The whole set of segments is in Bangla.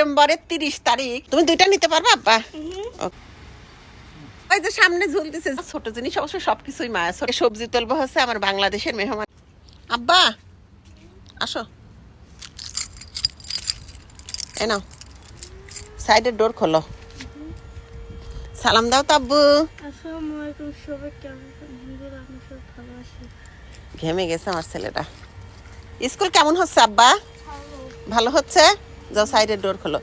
সেপ্টেম্বরের তিরিশ তারিখ। তুমি দুইটা নিতে পারবা আব্বা? ওই যে সামনে ঝুলতেছে। ছোট জিনিস অবশ্য সবকিছুই মায়া। ছোট সবজি তুলবো হচ্ছে আমার বাংলাদেশের মেহমান। আব্বা আসো। এ নাও। সাইডের ডোর খোলো। সালাম দাও তো আব্বু। ঘেমে গেছে আমার ছেলেটা। স্কুল কেমন হচ্ছে আব্বা? ভালো হচ্ছে? যাও সাইডের ডোর খোলো।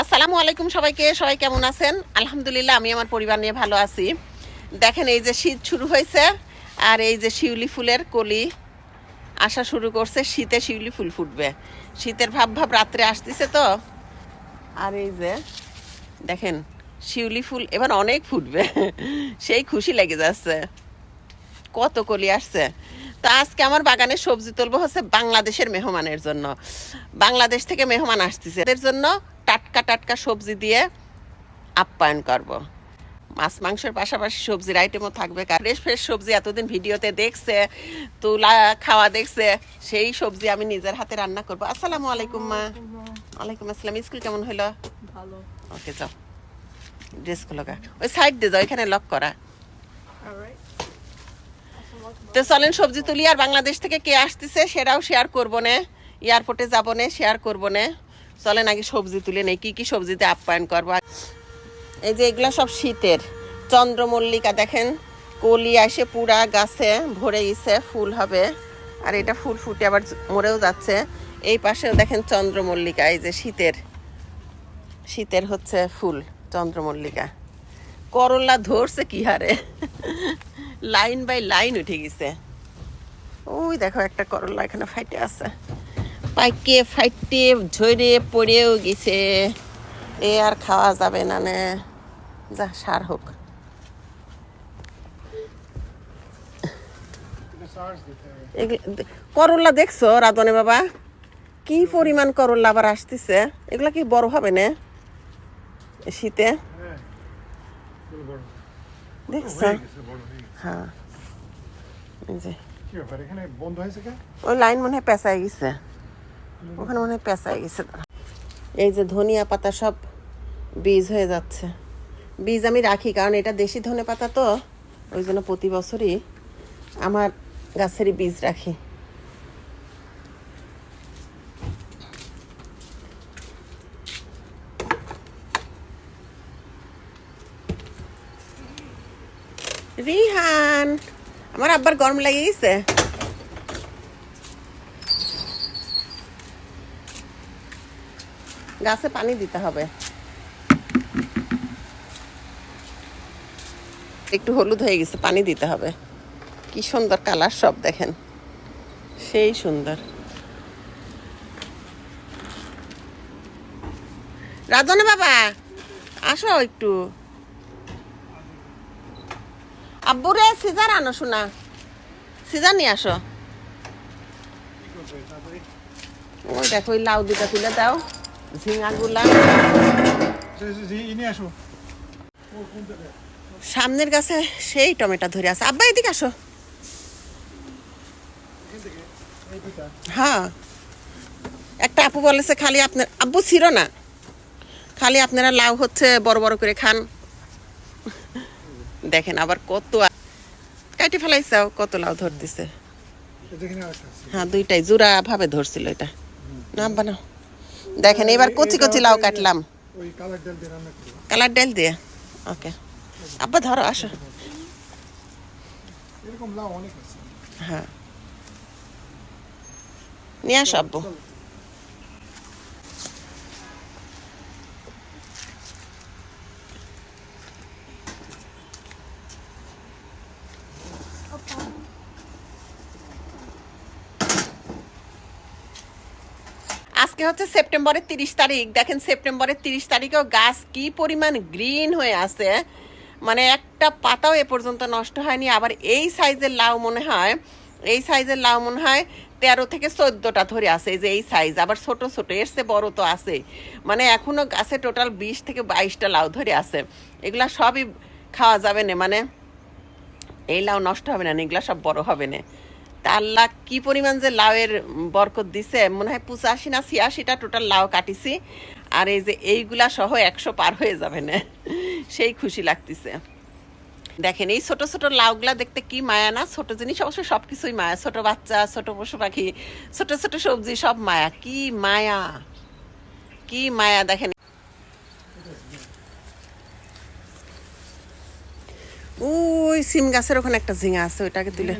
আসসালামু আলাইকুম সবাইকে, সবাই কেমন আছেন? আলহামদুলিল্লাহ, আমি আমার পরিবার নিয়ে ভালো আছি। দেখেন এই যে শীত শুরু হয়েছে, আর এই যে শিউলি ফুলের কলি আসা শুরু করছে, শীতে শিউলি ফুল ফুটবে। শীতের ভাব ভাব রাত্রে আসতেছে তো। আর এই যে দেখেন, শিউলি ফুল এবার অনেক ফুটবে, সেই খুশি লেগে যাচ্ছে। কত কলি আসছে। তো আজকে আমার বাগানে সবজি তুলবো হচ্ছে বাংলাদেশের মেহমানের জন্য। বাংলাদেশ থেকে মেহমান আসতেছে। এদের জন্য টাটকা টাটকা সবজি দিয়ে আপ্যায়ন করব। মাছ মাংসের পাশাপাশি সবজির আইটেমও থাকবে। ফ্রেশ ফ্রেশ সবজি এতদিন ভিডিওতে দেখছে তুলা খাওয়া দেখছে সেই সবজি আমি নিজের হাতে রান্না করব। আসসালামু আলাইকুম মা। ওয়ালাইকুম আসসালাম। স্কুল কেমন হলো ভালো। ওকে যাও। ড্রেসগুলো গা। ওই সাইড দিয়ে যাও এখানে লক করা। তো চলেন সবজি তুলি, আর বাংলাদেশ থেকে কে আসতেছে সেটাও শেয়ার করব না। এয়ারপোর্টে যাব না শেয়ার করব না। চলেন আগে সবজি তুলে নেই, কি কি সবজিতে আপ্যায়ন করব। এই যে এগুলা সব শীতের। চন্দ্রমল্লিকা দেখেন, কলি আসে পুরা গাছে, ভরে গেছে, ফুল হবে। আর এটা ফুল ফুটে আবার মরেও যাচ্ছে। এই পাশেও দেখেন চন্দ্রমল্লিকা, এই যে শীতের। শীতের হচ্ছে ফুল, চন্দ্রমল্লিকা। করলা ধরছে কি হারে? লাইন বাই লাইন উঠে গেছে। ওই দেখো একটা করলা এখানে ফাইটে আছে। পাইকে ফাইটে ঝরে পড়েও গেছে। এ আর খাওয়া যাবে না নে। যা সার হোক। করলা দেখছ রাধনে বাবা? কি পরিমাণ করলা আবার আসতেছে? এগুলা কি বড় হবে না? শীতে? দেখছ? হ্যাঁ। যে। ওই লাইন মনে হয় গেছে। ওখানে মনে হয় গেছে। এই যে ধনিয়া পাতা সব বীজ হয়ে যাচ্ছে। বীজ আমি রাখি কারণ এটা দেশি ধনে পাতা তো ওই জন্য প্রতি বছরই আমার গাছেরই বীজ রাখি। রিহান আমার আব্বার গরম লেগে গেছে গাছে পানি দিতে হবে। একটু হলুদ হয়ে গেছে, পানি দিতে হবে। কি সুন্দর কালার সব দেখেন। সেই সুন্দর। রাজনে বাবা, আসো একটু। আব্বুরে সিজার আনো শোনা। সিজার নিয়ে আসো। ওই দেখো ওই লাউ দুটা তুলে দাও। ঝিঙাগুলা। ইনি আসো সামনের গাছে সেই টমেটো ধরে আছে। আব্বা, এদিকে আসো। হ্যাঁ। একটা আপু বলেছে, খালি আপনার আব্বু ছিল না। খালি আপনারা লাউ হচ্ছে বড় বড় করে খান। দেখেন আবার কত কাটি ফেলাইছাও, কত লাউ ধর দিছে। হ্যাঁ দুইটাই জোড়া ভাবে ধরছিল এটা। নাম বানাও। দেখেন, এবার কচি কচি লাউ কাটলাম। কালার ডাল দিয়ে। ওকে। আব্বা, ধরো, আসো। হ্যাঁ। নিয়ে আসো, আব্বু। আজকে হচ্ছে সেপ্টেম্বরের তিরিশ তারিখ। দেখেন সেপ্টেম্বরের তিরিশ তারিখেও গাছ কি পরিমাণ গ্রিন হয়ে আছে মানে একটা পাতাও এ পর্যন্ত নষ্ট হয়নি। আবার এই সাইজের লাউ মনে হয়, এই সাইজের লাউ মনে হয় তেরো থেকে চোদ্দোটা ধরে আছে এই যে এই সাইজ আবার ছোট ছোট, এর চেয়ে বড় তো আছে। মানে এখনও গাছে টোটাল বিশ থেকে বাইশটা লাউ ধরে আছে। এগুলা সবই খাওয়া যাবে না মানে এই লাউ নষ্ট হবে না, এগুলা সব বড় হবে না। আল্লাহ কি পরিমাণ যে লাউয়ের বরকত দিছে? মনে হয় পঁচাশি না ছিয়াশিটা টোটাল লাউ কাটিছি। আর এই যে এইগুলা সহ একশো পার হয়ে যাবে না। সেই খুশি লাগতেছে। দেখেন, এই ছোট ছোট লাউগুলা দেখতে কি মায়া না? ছোট জিনিস অবশ্য সব কিছুই মায়া। ছোট বাচ্চা, ছোট পশু পাখি, ছোট ছোট সবজি, সব মায়া। কি মায়া! কি মায়া, দেখেন। ওই সিম গাছের ওখানে একটা ঝিঙা আছে, ওইটাকে তুলে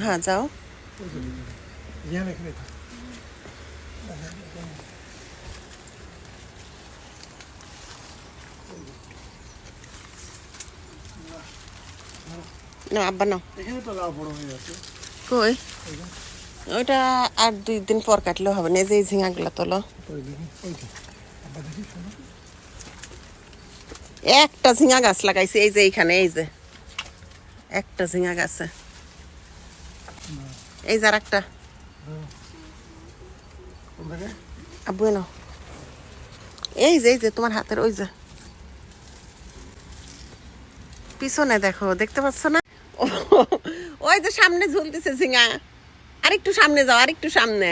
হ্যাঁ যাও। না আব্বা নাও। কই? ওইটা আর দুই দিন পর কাটলেও হবে না যে এই ঝিঙাগুলো তোলো। একটা ঝিঙা গাছ লাগাইছে এই যে এইখানে এই যে। একটা ঝিঙা গাছে। এই যে আর একটা। কোন আব্বু নাও এই যে এই যে তোমার হাতের ওই যে। পিছনে দেখো দেখতে পাচ্ছ না? ওই যে সামনে ঝুলতেছে ঝিঙা। আরেকটু সামনে যাও আরেকটু সামনে।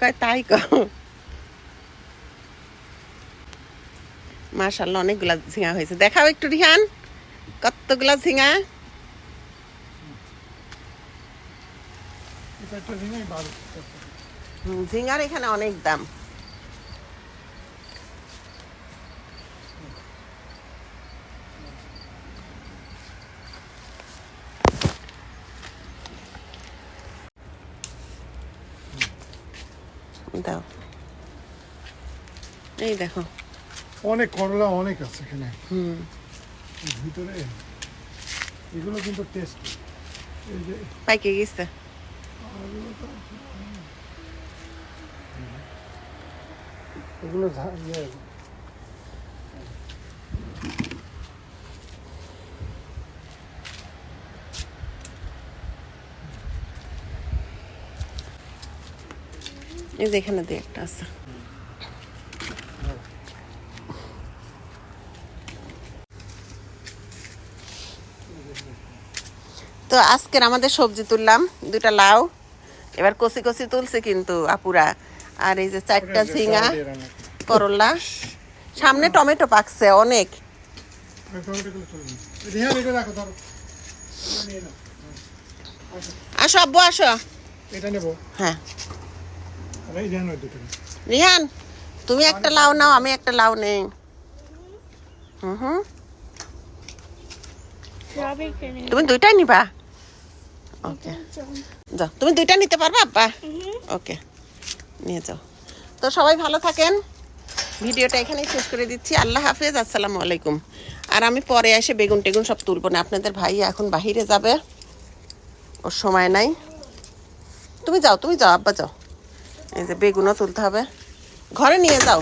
কয় তাই কও মার্শাল্লাহ অনেকগুলা ঝিঙা হয়েছে। দেখাও একটু রিহান। কতগুলা ঝিঙা? এটা একটা ঝিঙে বারো হুম, ঝিঙার এখানে অনেক দাম। দাও। এই দেখো। অনেক করলা অনেক আছে এখানে। হুম। ভিতরে এগুলো কিন্তু টেস্ট পাইকে গেছে। এগুলো ইয়ে, এই যে এখানে দিয়ে একটা আছে। তো আজকের আমাদের সবজি তুললাম দুটা লাউ এবার কষি কষি তুলছে কিন্তু আপুরা। আর এই যে চারটা ঝিঙা। করলা সামনে টমেটো পাকছে অনেক। আসো আব্বু আসো। হ্যাঁ। রিহান তুমি একটা লাউ নাও আমি একটা লাউ নেই। হুম হুম। তুমি দুইটাই নিবা? ওকে যাও। তুমি দুইটা নিতে পারবা আব্বা? ওকে নিয়ে যাও। তো সবাই ভালো থাকেন। ভিডিওটা এখানেই শেষ করে দিচ্ছি। আল্লাহ হাফেজ আসসালামু আলাইকুম। আর আমি পরে এসে বেগুন টেগুন সব তুলবো না। আপনাদের ভাই এখন বাহিরে যাবে। ওর সময় নাই। তুমি যাও তুমি যাও আব্বা যাও। এই যে বেগুনও তুলতে হবে। ঘরে নিয়ে যাও।